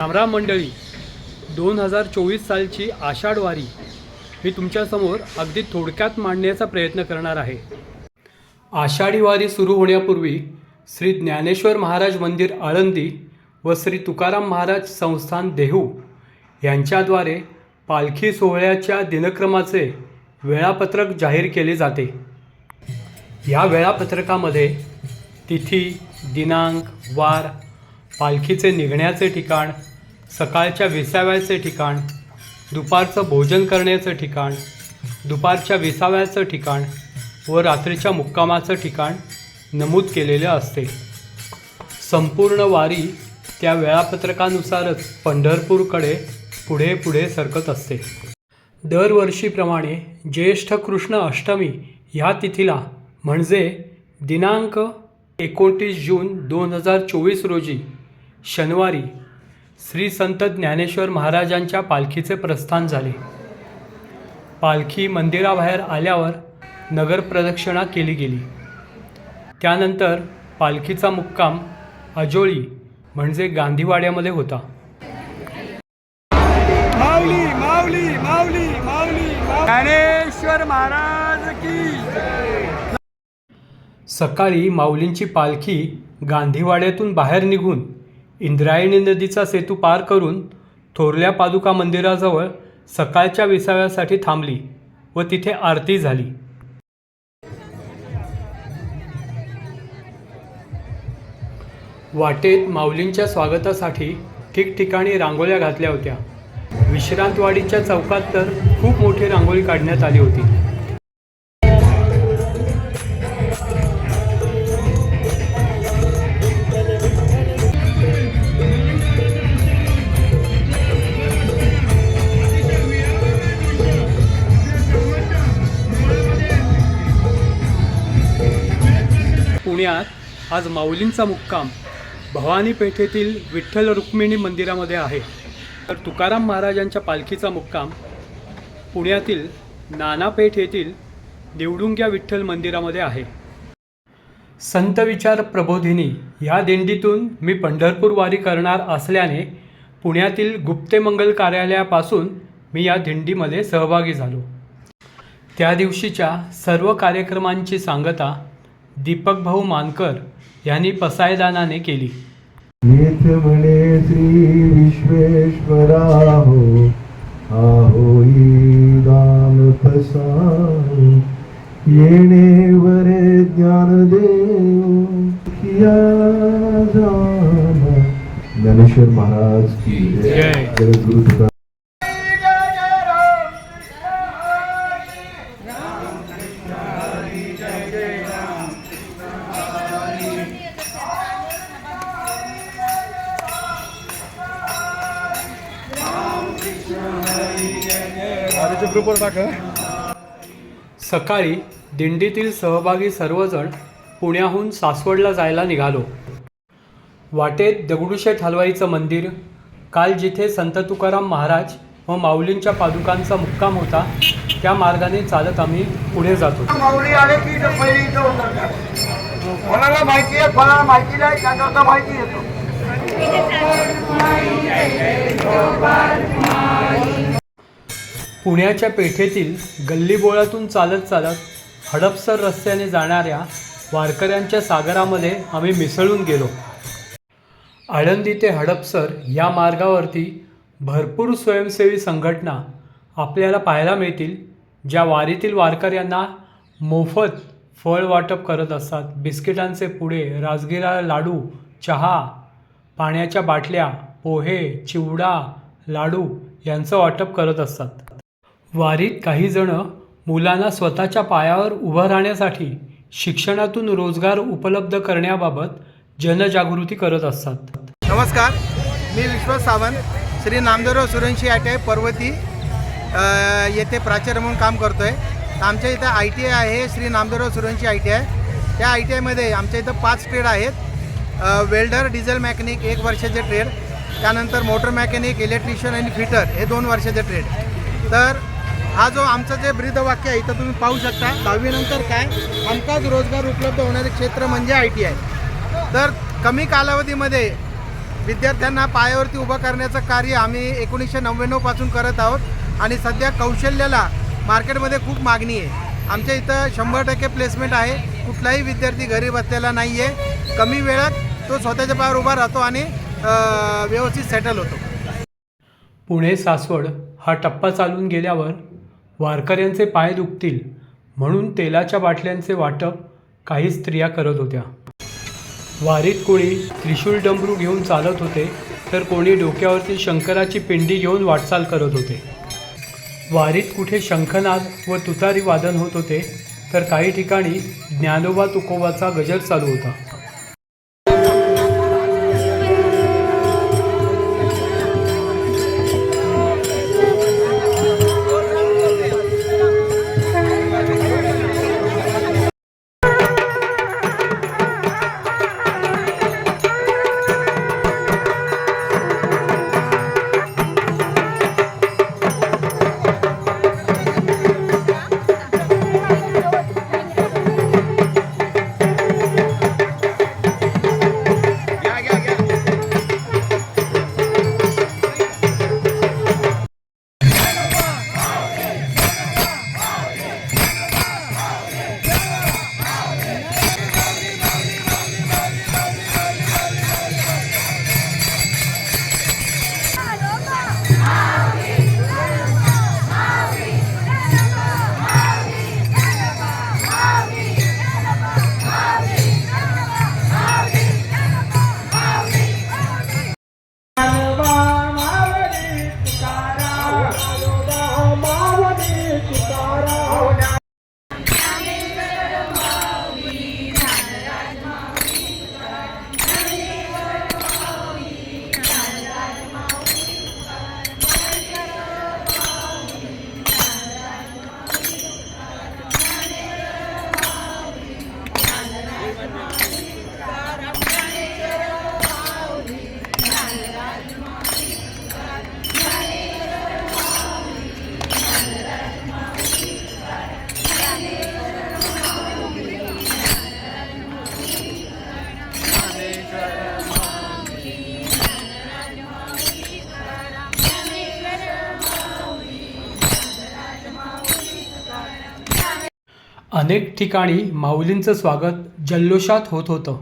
रामराम मंडळी दोन हजार चोवीस सालची आषाढ वारी मी तुमच्यासमोर अगदी थोडक्यात मांडण्याचा प्रयत्न करणार आहे. आषाढी वारी सुरू होण्यापूर्वी श्री ज्ञानेश्वर महाराज मंदिर आळंदी व श्री तुकाराम महाराज संस्थान देहू यांच्याद्वारे पालखी सोहळ्याच्या दिनक्रमाचे वेळापत्रक जाहीर केले जाते. या वेळापत्रकामध्ये तिथी दिनांक वार पालखीचे निघण्याचे ठिकाण सकाळच्या विसाव्याचे ठिकाण दुपारचं भोजन करण्याचं ठिकाण दुपारच्या विसाव्याचं ठिकाण व रात्रीच्या मुक्कामाचं ठिकाण नमूद केलेले असते. संपूर्ण वारी त्या वेळापत्रकानुसारच पंढरपूरकडे पुढे पुढे सरकत असते. दरवर्षीप्रमाणे ज्येष्ठ कृष्ण अष्टमी ह्या तिथीला म्हणजे दिनांक एकोणतीस जून दोन हजार चोवीस रोजी शनिवारी श्री संत ज्ञानेश्वर महाराजांच्या पालखीचे प्रस्थान झाले. पालखी मंदिराबाहेर आल्यावर नगर प्रदक्षिणा केली गेली. त्यानंतर पालखीचा मुक्काम अजोळी म्हणजे गांधीवाड्यामध्ये होता. माऊली माऊली माऊली माऊली ज्ञानेश्वर महाराज की सकाळी माऊलींची पालखी गांधीवाड्यातून बाहेर निघून इंद्रायणी नदीचा सेतू पार करून थोरल्या पादुका मंदिराजवळ सकाळच्या विसाव्यासाठी थांबली व तिथे आरती झाली. वाटेत माऊलींच्या स्वागतासाठी ठिकठिकाणी रांगोळ्या घातल्या होत्या. विश्रांतवाडीच्या चौकात तर खूप मोठी रांगोळी काढण्यात आली होती. आज माऊलींचा मुक्काम भवानी पेठेतील विठ्ठल रुक्मिणी मंदिरामध्ये आहे. तर तुकाराम महाराजांच्या पालखीचा मुक्काम पुण्यातील नानापेठ येथील निवडुंग्या विठ्ठल मंदिरामध्ये आहे. संत विचार प्रबोधिनी या दिंडीतून मी पंढरपूर वारी करणार असल्याने पुण्यातील गुप्तेमंगल कार्यालयापासून मी या दिंडीमध्ये सहभागी झालो. त्या दिवशीच्या सर्व कार्यक्रमांची सांगता दीपक भाऊ मानकर यांनी पसायदानाने केली. येथ म्हणे श्री विश्वेश्वरा हो आहोई दान फसाहो येणे वरे ज्ञान देव किया जाना. ज्ञानेश्वर महाराज की जय. जगद्गुरु तुकाराम ग्रुपवर टाका. सकाळी दिंडीतील सहभागी सर्वजण पुण्याहून सासवडला जायला निघालो. वाटेत दगडूशेठ हलवाईचं मंदिर काल जिथे संत तुकाराम महाराज व माऊलींच्या पादुकांचा मुक्काम होता त्या मार्गाने चालत आम्ही पुढे जातो. माऊली आले की इथं पहिले इथं उतरतात कोणाला माहिती आहे कोणाला माहिती नाही त्याकरता माहिती येतो. पुण्याच्या पेठेतील गल्लीबोळातून चालत चालत हडपसर रस्त्याने जाणाऱ्या वारकऱ्यांच्या सागरामध्ये आम्ही मिसळून गेलो. आळंदी ते हडपसर या मार्गावरती भरपूर स्वयंसेवी संघटना आपल्याला पाहायला मिळतील ज्या वारीतील वारकऱ्यांना मोफत फळ वाटप करत असतात. बिस्किटांचे पुडे राजगिरा लाडू चहा पाण्याच्या बाटल्या पोहे चिवडा लाडू यांचं वाटप करत असतात. वारीत काही जण मुलांना स्वतःच्या पायावर उभं राहण्यासाठी शिक्षणातून रोजगार उपलब्ध करण्याबाबत जनजागृती करत असतात. नमस्कार मी Vishwas Sawant Shri Namdevrao Suranshi I T I Parvati येथे प्राचार्य म्हणून काम करतो आहे आमच्या इथं आय टी आय आहे Shri Namdevrao Suranshi I T I. त्या आय टी आयमध्ये आमच्या इथं पाच ट्रेड आहेत. वेल्डर डिझेल मॅकॅनिक एक वर्षाचे ट्रेड. त्यानंतर मोटर मॅकॅनिक इलेक्ट्रिशियन आणि फिटर हे दोन वर्षाचे ट्रेड. तर हा जो आमचं जे ब्रीदवाक्य आहे इथं तुम्ही पाहू शकता. दहावीनंतर काय? हमखास रोजगार उपलब्ध होणारे क्षेत्र म्हणजे आय टी आय. तर कमी कालावधीमध्ये विद्यार्थ्यांना पायावरती उभं करण्याचं कार्य आम्ही एकोणीसशे नव्याण्णवपासून करत आहोत आणि सध्या कौशल्याला मार्केटमध्ये खूप मागणी आहे. आमच्या इथं शंभर टक्के प्लेसमेंट आहे. कुठलाही विद्यार्थी घरी बसलेला नाही आहे कमी वेळात तो स्वतःच्या पायावर उभा राहतो आणि व्यवस्थित सेटल होतो. पुणे सासवड हा टप्पा चालून गेल्यावर वारकऱ्यांचे पाय दुखतील म्हणून तेलाच्या बाटल्यांचे वाटप काही स्त्रिया करत होत्या. वारीत कोणी त्रिशूल डमरू घेऊन चालत होते तर कोणी डोक्यावरती शंकराची पिंडी घेऊन वाटचाल करत होते. वारीत कुठे शंखनाद व तुतारी वादन होत होते तर काही ठिकाणी ज्ञानोबा तुकोबाचा गजर चालू होता. अनेक ठिकाणी माऊलींचं स्वागत जल्लोषात होत होतं.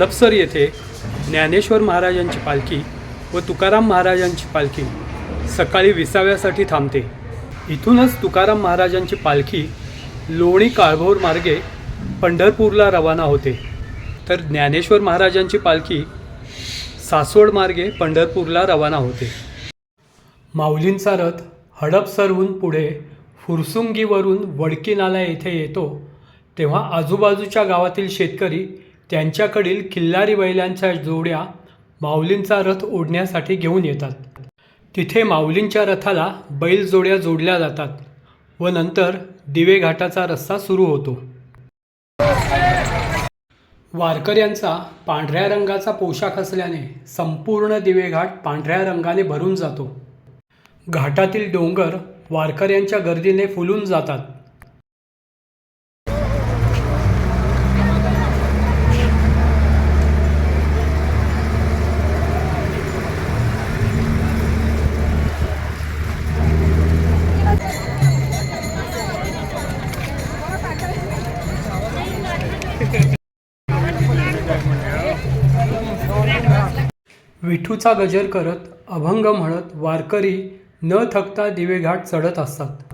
हडपसर येथे ज्ञानेश्वर महाराजांची पालखी व तुकाराम महाराजांची पालखी सकाळी विसाव्यासाठी थांबते. इथूनच तुकाराम महाराजांची पालखी लोणी काळभोर मार्गे पंढरपूरला रवाना होते. तर ज्ञानेश्वर महाराजांची पालखी सासवड मार्गे पंढरपूरला रवाना होते. माऊलींचा रथ हडपसरहून पुढे फुरसुंगीवरून वडकी नाला येथे येतो तेव्हा आजूबाजूच्या गावातील शेतकरी त्यांच्याकडील किल्लारी बैलांच्या जोड्या माऊलींचा रथ ओढण्यासाठी घेऊन येतात. तिथे माऊलींच्या रथाला बैलजोड्या जोडल्या जातात व नंतर दिवे घाटाचा रस्ता सुरू होतो. वारकऱ्यांचा पांढऱ्या रंगाचा पोशाख असल्याने संपूर्ण दिवेघाट पांढऱ्या रंगाने भरून जातो. घाटातील डोंगर वारकऱ्यांच्या गर्दीने फुलून जातात. विठूचा गजर करत अभंग म्हणत वारकरी न थकता दिवेघाट चढत असतात.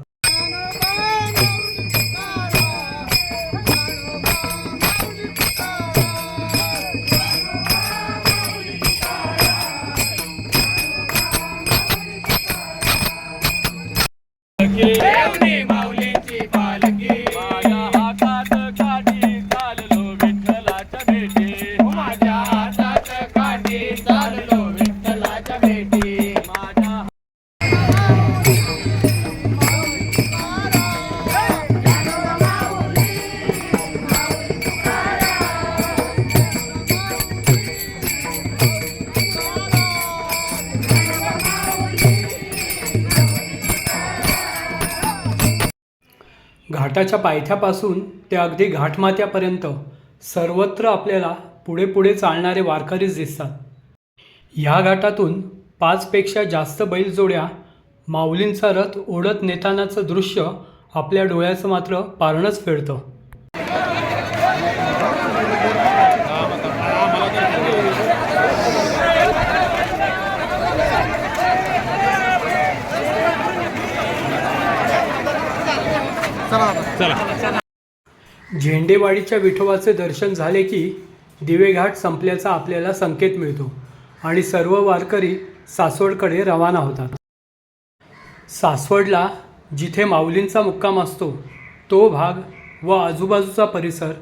घाटाच्या पायथ्यापासून ते अगदी घाटमाथ्यापर्यंत सर्वत्र आपल्याला पुढे पुढे चालणारे वारकरीच दिसतात. ह्या घाटातून पाचपेक्षा जास्त बैलजोड्या माऊलींचा रथ ओढत नेतानाचं दृश्य आपल्या डोळ्याचं मात्र पारणच फेडतं. चला. झेंडेवाडीच्या विठोबाचे दर्शन झाले की दिवेघाट संपल्याचा आपल्याला संकेत मिळतो आणि सर्व वारकरी सासवडकडे रवाना होतात. सासवडला जिथे माऊलींचा मुक्काम असतो तो भाग व आजूबाजूचा परिसर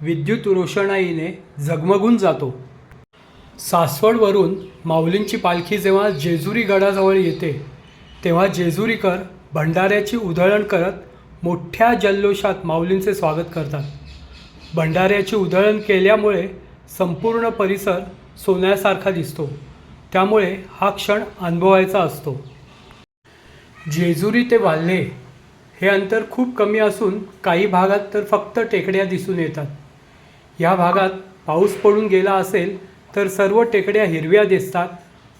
विद्युत रोषणाईने झगमगून जातो. सासवडवरून माऊलींची पालखी जेव्हा जेजुरी गडाजवळ येते तेव्हा जेजुरीकर भंडाऱ्याची उधळण करत मोठ्या जल्लोषात माऊलींचे स्वागत करतात. भंडाऱ्याची उधळण केल्यामुळे संपूर्ण परिसर सोन्यासारखा दिसतो. त्यामुळे हा क्षण अनुभवायचा असतो. जेजुरी ते वाल्हे हे अंतर खूप कमी असून काही भागात तर फक्त टेकड्या दिसून येतात. या भागात पाऊस पडून गेला असेल तर सर्व टेकड्या हिरव्या दिसतात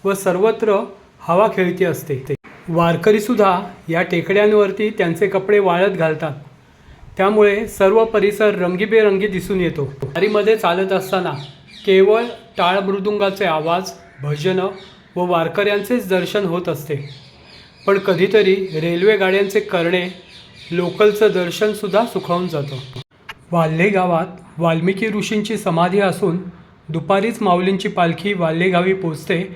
व सर्वत्र हवा खेळती असते. वारकरीसुद्धा या टेकड्यांवरती त्यांचे कपडे वाळत घालतात. त्यामुळे सर्व परिसर रंगीबेरंगी दिसून येतो. वारीमध्ये चालत असताना केवळ टाळ मृदुंगाचे आवाज भजनं व वारकऱ्यांचेच दर्शन होत असते. पण कधीतरी रेल्वे गाड्यांचे करणे लोकलचं दर्शनसुद्धा सुखावून जातं. वाल्हे गावात वाल्मिकी ऋषींची समाधी असून दुपारीच माऊलींची पालखी वाल्हेगावी पोचते.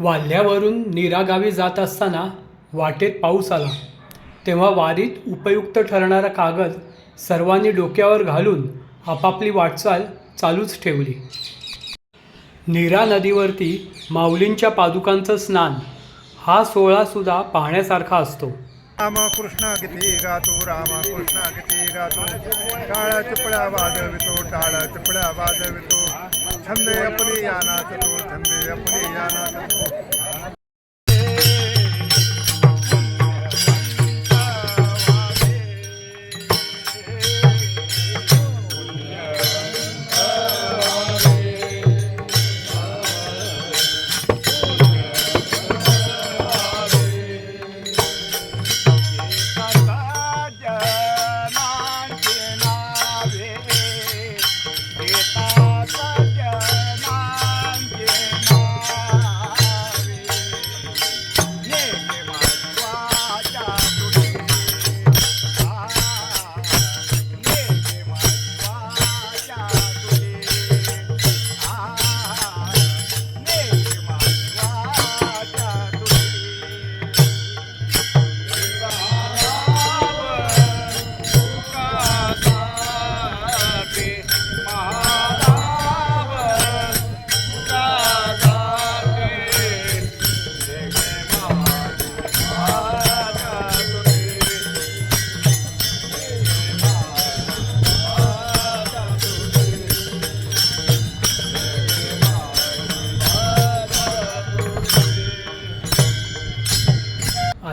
वाल्ह्यावरून निरागावी जात असताना वाटेत पाऊस आला. तेव्हा वारीत उपयुक्त ठरणारा कागद सर्वांनी डोक्यावर घालून आपापली वाटचाल चालूच ठेवली. नीरा नदीवरती माऊलींच्या पादुकांचं स्नान हा सोहळासुद्धा पाहण्यासारखा असतो. राम कृष्ण किती गातो राम कृष्ण किती गातो टाळ चिपळ्या वाजवितो टाळ चिपळ्या वाजवितो। छंदे आपली यानात तो छंदे आपली यानात तो।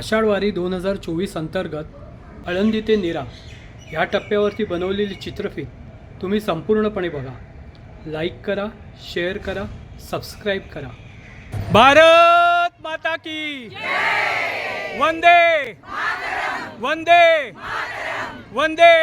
आषाढवारी दोन हजार चोवीस अंतर्गत आळंदी ते नीरा ह्या टप्प्यावरती बनवलेली चित्रफित तुम्ही संपूर्णपणे बघा. लाईक करा शेअर करा सबस्क्राईब करा. भारत माता की वंदे वंदे वंदे